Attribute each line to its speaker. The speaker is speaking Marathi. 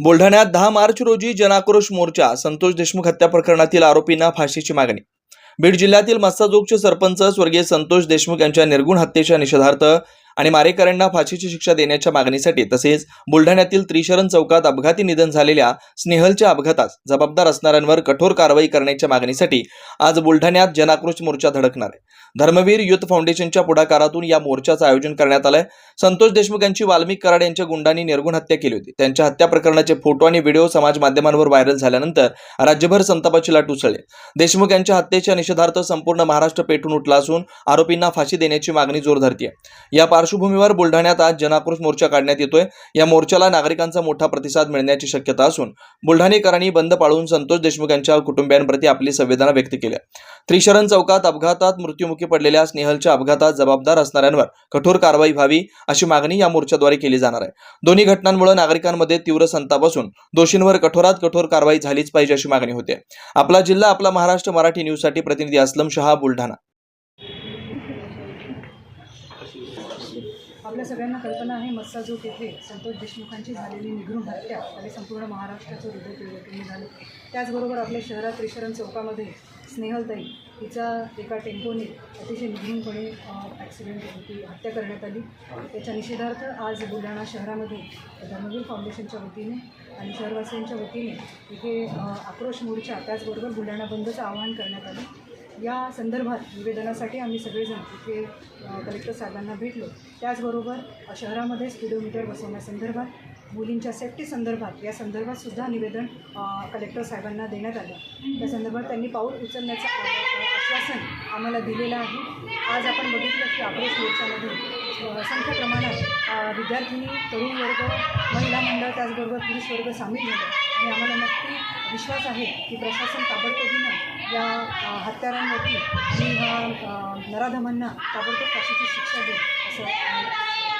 Speaker 1: बुलढाण्यात दहा मार्च रोजी जनाक्रोश मोर्चा संतोष देशमुख हत्या प्रकरणातील आरोपींना फाशीची मागणी. बीड जिल्ह्यातील मस्ताजोगचे सरपंच स्वर्गीय संतोष देशमुख यांच्या निर्गुण हत्येच्या निषेधार्थ आणि मारेकऱ्यांना फाशीची शिक्षा देण्याच्या मागणीसाठी तसेच बुलढाण्यातील त्रिशरण चौकात अपघाती निधन झालेल्या स्नेहलच्या अपघातास जबाबदार असणाऱ्यांवर कठोर कारवाई करण्याच्या मागणीसाठी आज बुलढाण्यात जनाक्रोश मोर्चा धडकणार आहे. धर्मवीर युथ फाउंडेशनच्या पुढाकारातून या मोर्चाचं आयोजन करण्यात आलंय. संतोष देशमुख यांची वाल्मिक कराड यांच्या गुंडांनी निर्गुण हत्या केली होती. त्यांच्या हत्या प्रकरणाचे फोटो आणि व्हिडिओ समाज माध्यमांवर व्हायरल झाल्यानंतर राज्यभर संतापाची लाट उसळली. देशमुख यांच्या हत्येच्या निषेधार्थ संपूर्ण महाराष्ट्र पेटून उठला असून आरोपींना फाशी देण्याची मागणी जोर धरतीये या पार्श्वभूमीवर बुलढाण्यात आज जनाक्रोश मोर्चा काढण्यात येतोय. या मोर्चाला नागरिकांचा मोठा प्रतिसाद मिळण्याची शक्यता असून बुलढाणेकरांनी बंद पाळून संतोष देशमुख यांच्या कुटुंबियांप्रती आपली संवेदना व्यक्त केल्या. त्रिशरण चौकात अपघातात मृत्युमुखी पडलेल्या स्नेहलच्या अपघातात जबाबदार असणाऱ्यांवर कठोर कारवाई व्हावी अशी मागणी या मोर्चाद्वारे केली जाणार आहे. दोन्ही घटनांमुळे नागरिकांमध्ये तीव्र संताप असून दोषींवर कठोरात कठोर कारवाई झालीच पाहिजे अशी मागणी होते. आपला जिल्हा आपला महाराष्ट्र मराठी न्यूजसाठी प्रतिनिधी असलम शहा बुलढाणा.
Speaker 2: आपल्या सगळ्यांना कल्पना आहे मस्साजोग येथे संतोष देशमुखांची झालेली निघून हत्या आणि संपूर्ण महाराष्ट्राचं हृदय पिळवटून झालं. त्याचबरोबर आपल्या शहरात त्रिशरण चौकामध्ये स्नेहलताई तिचा एका टेम्पोने अतिशय निघूनपणे ॲक्सिडेंट होती हत्या करण्यात आली. त्याच्या निषेधार्थ आज बुलढाणा शहरामध्ये धर्मवीर फाउंडेशनच्या वतीने आणि शहरवासियांच्या वतीने इथे आक्रोश मोर्चा त्याचबरोबर बुलढाणा बंदचं आवाहन करण्यात आलं. या संदर्भात निवेदनासाठी आम्ही सगळेजण इथे कलेक्टर साहेबांना भेटलो. त्याचबरोबर शहरामध्ये स्पीडोमीटर बसवण्यासंदर्भात मुलींच्या सेफ्टी संदर्भात या संदर्भात सुद्धा निवेदन कलेक्टर साहेबांना देण्यात आलं. त्या संदर्भात त्यांनी पाऊल उचलण्याचं आश्वासन आम्हाला दिलेलं आहे. आज आपण बघितलं की आक्रोश मोर्चामध्ये असंख्य प्रमाणात विद्यार्थिनी तरुण वर्ग महिला मंडळ त्याचबरोबर पुरुष वर्ग सामील झाले. आणि आम्हाला नक्की विश्वास आहे की प्रशासन ताबडतोबीनं या हत्यारांवरती आणि ह्या नराधमांना ताबडतोब फाशीची शिक्षा देईल असं